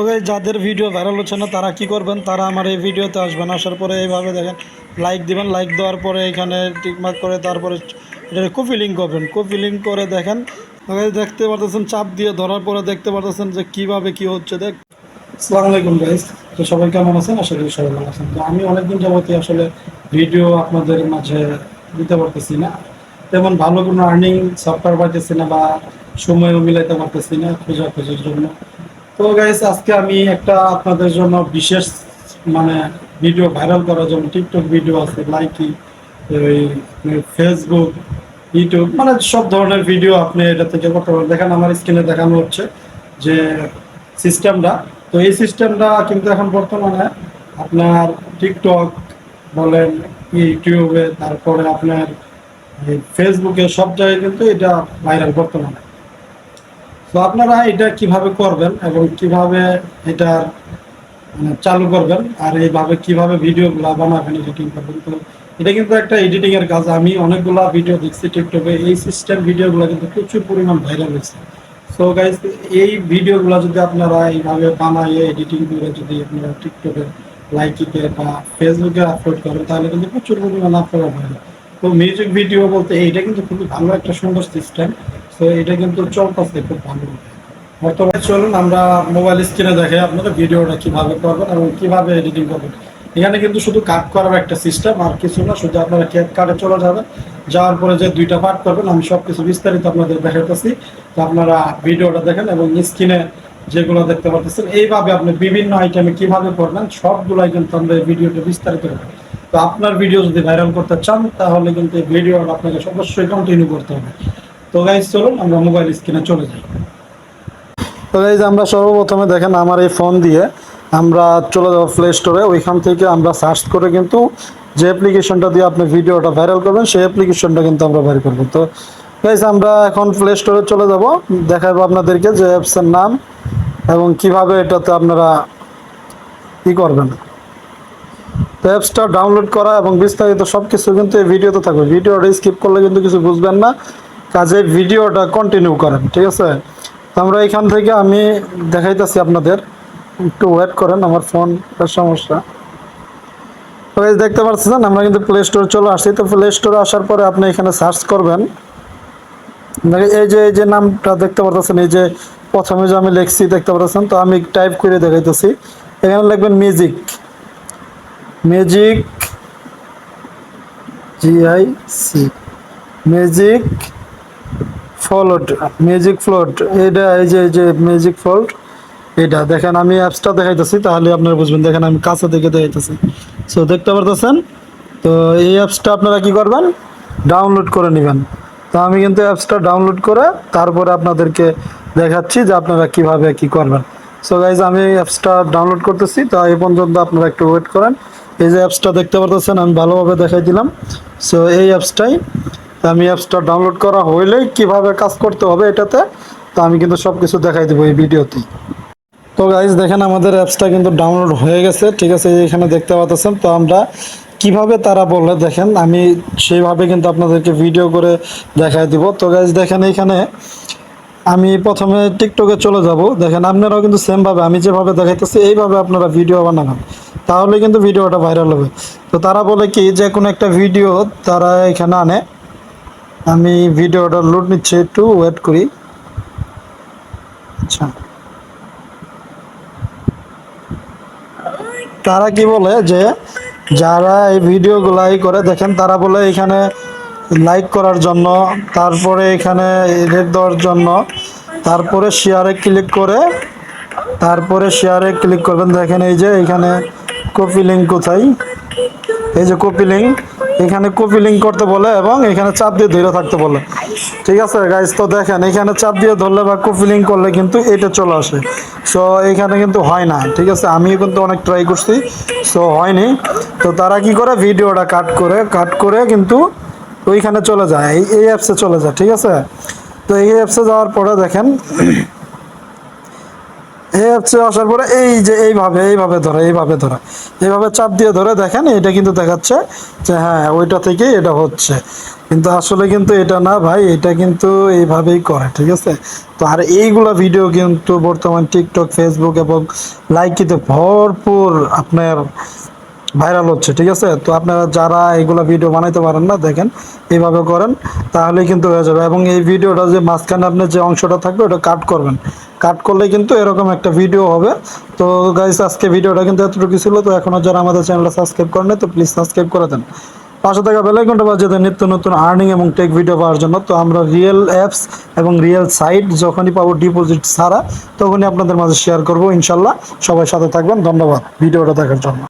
তো যাদের video viral হচ্ছে না, তারা কি করবেন? তারা আমার এই ভিডিওতে আসবেন। আসার পরে এইভাবে দেখেন লাইক দিবেন। লাইক দেওয়ার পরে এখানে টিকমার্ক করে তারপরে এটা কপি লিঙ্ক করবেন। কপি লিঙ্ক করে দেখেন দেখতে পারতেছেন, চাপ দিয়ে ধরার পরে দেখতে পারতেছেন যে কীভাবে কি হচ্ছে। দেখ। আসসালামু আলাইকুম গাইস তো সবাই কেমন আছেন? করি সবাই ভালো আছেন। তো আমি অনেকদিন যাবতীয় আসলে ভিডিও আপনাদের মাঝে দিতে পারতেছি না। তেমন ভালো কোনো আর্নিং সফটওয়্যার পাইতেছি না বা সময়ও মিলাইতে পারতেছি না খোঁজাখুঁজির জন্য। তো গাইস আজকে আমি একটা আপনাদের জন্য বিশেষ মানে ভিডিও ভাইরাল করার জন্য টিকটক ভিডিও আছে লাইকি ফেসবুক ইউটিউব মানে সব ধরনের ভিডিও আপনি এটা থেকে করতে পারেন। দেখেন আমার স্ক্রিনে দেখানো হচ্ছে যে সিস্টেমটা তো এই সিস্টেমটা কিন্তু এখন বর্তমানে আপনার টিকটক বলেন ইউটিউবে তারপরে আপনার ফেসবুকে সব জায়গায় কিন্তু এটা ভাইরাল বর্তমানে। তো আপনারা এটা কীভাবে করবেন এবং কীভাবে এটা মানে চালু করবেন আর এইভাবে কীভাবে ভিডিওগুলো বানাবেন এডিটিং করবেন? তো এটা কিন্তু একটা এডিটিং এর কাজ। আমি অনেকগুলা ভিডিও দেখছি টিকটকে এই সিস্টেম ভিডিওগুলো কিন্তু প্রচুর পরিমাণ ভাইরাল হয়েছে। সো গাইজ এই ভিডিওগুলো যদি আপনারা এইভাবে বানাইয়ে এডিটিং করে যদি আপনারা টিকটকে লাইকিতে বা ফেসবুকে আপলোড করেন, তাহলে কিন্তু প্রচুর পরিমাণ আপনারা ভাইরাল তো মিউজিক ভিডিও বলতে এইটা কিন্তু খুবই ভালো একটা সুন্দর সিস্টেম তো এটা কিন্তু চলতেছে খুব ভালো। বর্তমানে চলুন, আমরা মোবাইল স্ক্রিনে দেখে আপনারা ভিডিওটা কীভাবে করবেন এবং কীভাবে এডিটিং করবেন। এখানে কিন্তু শুধু কাট করার একটা সিস্টেম আর কিছু না, শুধু আপনারা কেক কাটে চলে যাবেন। যাওয়ার পরে যে দুইটা পার্ট করবেন, আমি সব কিছু বিস্তারিত আপনাদের দেখাতেছি তো আপনারা ভিডিওটা দেখেন এবং স্ক্রিনে যেগুলো দেখতে পাচ্ছেন এইভাবে আপনি বিভিন্ন আইটেমে কীভাবে করবেন, সবগুলাই কিন্তু আমরা এই ভিডিওটা বিস্তারিত করবেন তো আপনার ভিডিও যদি ভাইরাল করতে চান, তাহলে কিন্তু এই ভিডিওটা আপনাকে অবশ্যই কন্টিনিউ করতে হবে। তো গাইজ চলুন, আমরা মোবাইল স্ক্রিনে চলে যাই। তো গাইজ আমরা সর্বপ্রথমে দেখেন আমার এই ফোন দিয়ে আমরা চলে যাব প্লে স্টোরে ওইখান থেকে আমরা সার্চ করে কিন্তু যে অ্যাপ্লিকেশনটা দিয়ে আপনি ভিডিওটা ভাইরাল করবেন, সেই অ্যাপ্লিকেশনটা কিন্তু আমরা বের করব। তো গাইজ আমরা এখন প্লে স্টোরে চলে যাব। দেখাবো আপনাদেরকে যে অ্যাপসের নাম এবং কীভাবে এটাতে আপনারা কি করবেন। তো অ্যাপসটা ডাউনলোড করা এবং বিস্তারিত সব কিছু কিন্তু এই ভিডিওতে থাকবে। ভিডিওটা স্কিপ করলে কিন্তু কিছু বুঝবেন না। কাজে ভিডিওটা কন্টিনিউ করেন, ঠিক আছে? আমরা এখান থেকে আমি দেখাইতেছি আপনাদের। একটু ওয়েট করেন, আমার ফোন সমস্যা। দেখতে পাচ্ছেন আমরা কিন্তু প্লে স্টোরে চলে আসছি। তো প্লে স্টোরে আসার পরে আপনি এখানে সার্চ করবেন। দেখেন এই যে এই যে নামটা দেখতে পাচ্ছেন এই যে প্রথমে যে আমি লিখছি, দেখতে পাচ্ছেন তো আমি টাইপ করে দেখাইতেছি। এখানে লিখবেন music magic G I C float magic float এটা এই যে যে ম্যাজিক ফ্লোট এটা দেখেন আমি অ্যাপসটা দেখাইতেছি, তাহলে আপনারা বুঝবেন। দেখেন আমি কাছে থেকে দেখাইতেছি। সো দেখতে পারতেছেন? তো এই অ্যাপসটা আপনারা কি করবেন? ডাউনলোড করে নেবেন। তো আমি কিন্তু অ্যাপসটা ডাউনলোড করে তারপরে আপনাদেরকে দেখাচ্ছি যে আপনারা কীভাবে কি করবেন। সো গাইজ আমি অ্যাপসটা ডাউনলোড করতেছি। তো এই পর্যন্ত আপনারা একটু ওয়েট করেন। এই যে অ্যাপসটা দেখতে পারতেছেন, আমি ভালোভাবে দেখাই দিলাম। সো এই অ্যাপসটাই আমি অ্যাপসটা ডাউনলোড করা হইলেই কীভাবে কাজ করতে হবে এটাতে, তো আমি কিন্তু সব কিছু দেখাই দেবো এই ভিডিওতেই। তো গাইজ দেখেন আমাদের অ্যাপসটা কিন্তু ডাউনলোড হয়ে গেছে, ঠিক আছে এখানে দেখতে পাচ্ছেন, তো আমরা কীভাবে তারা বললে, দেখেন, আমি সেইভাবে কিন্তু আপনাদেরকে ভিডিও করে দেখাই দিব। তো গাইজ দেখেন এখানে আমি প্রথমে টিকটকে চলে যাব। দেখেন, আপনারাও কিন্তু সেমভাবে আমি যেভাবে দেখাইতেছি, এইভাবে আপনারা ভিডিও বানাবেন। তাহলে কিন্তু ভিডিওটা ভাইরাল হবে। তো তারা বলে কি, যে কোনো একটা ভিডিও তারা এখানে আনে। আমি ভিডিওটা লোড নিচ্ছি, একটু ওয়েট করি। আচ্ছা। তারা কি বলে যে, যারা এই ভিডিওগুলো করে, দেখেন তারা বলে এখানে লাইক করার জন্য, তারপরে এখানে রেট দেওয়ার জন্য, তারপরে শেয়ারে ক্লিক করে, তারপরে শেয়ারে ক্লিক করবেন। দেখেন এই যে এখানে কপি লিঙ্ক কোথায়? এই যে কপি লিঙ্ক এখানে কপি লিঙ্ক করতে বলে এবং এখানে চাপ দিয়ে ধরে থাকতে বলে। ঠিক আছে গাইজ তো দেখেন, এখানে চাপ দিয়ে ধরলে বা কপি লিঙ্ক করলে কিন্তু এটা চলে আসে। সো এখানে কিন্তু হয় না, ঠিক আছে? আমিও কিন্তু অনেক ট্রাই করছি সো হয়নি। তো তারা কি করে? ভিডিওটা কাট করে কাট করে কিন্তু ওইখানে চলে যায়, এই অ্যাপসে চলে যায়, ঠিক আছে? তো এই অ্যাপসে যাওয়ার পরে দেখেন হচ্ছে আসার পরে এই যে এইভাবে এইভাবে ধরে এইভাবে ধরে। এইভাবে চাপ দিয়ে ধরে দেখেন এটা কিন্তু দেখাচ্ছে যে হ্যাঁ ওইটা থেকে এটা হচ্ছে। কিন্তু আসলে কিন্তু এটা না ভাই, এটা কিন্তু এইভাবেই করে, ঠিক আছে? তো আর এইগুলা ভিডিও কিন্তু বর্তমান টিকটক ফেসবুক এবং লাইকিতে ভরপুর আপনার ভাইরাল হচ্ছে, ঠিক আছে? তো আপনারা যারা এগুলো ভিডিও বানাইতে পারেন না, দেখেন, এইভাবে করেন, তাহলেই কিন্তু হয়ে যাবে। এবং এই ভিডিওটা যে মাঝখানে আপনার যে অংশটা থাকবে, ওটা কাট করবেন। কাট করলে কিন্তু এরকম একটা ভিডিও হবে। তো গাইস আজকে ভিডিওটা কিন্তু এতটুকু ছিল। তো এখনও যারা আমাদের চ্যানেলটা সাবস্ক্রাইব করেন তো প্লিজ সাবস্ক্রাইব করে দেন। পাশে থাকা বেলাইকনটা বাজিয়ে দেন, নিত্য নতুন আর্নিং এবং টেক ভিডিও পাওয়ার জন্য। তো আমরা রিয়েল অ্যাপস এবং রিয়েল সাইট যখনই পাবো ডিপোজিট ছাড়া, তখনই আপনাদের মাঝে শেয়ার করব, ইনশাল্লাহ। সবাই সাথে থাকবেন। ধন্যবাদ। ভিডিওটা দেখার জন্য।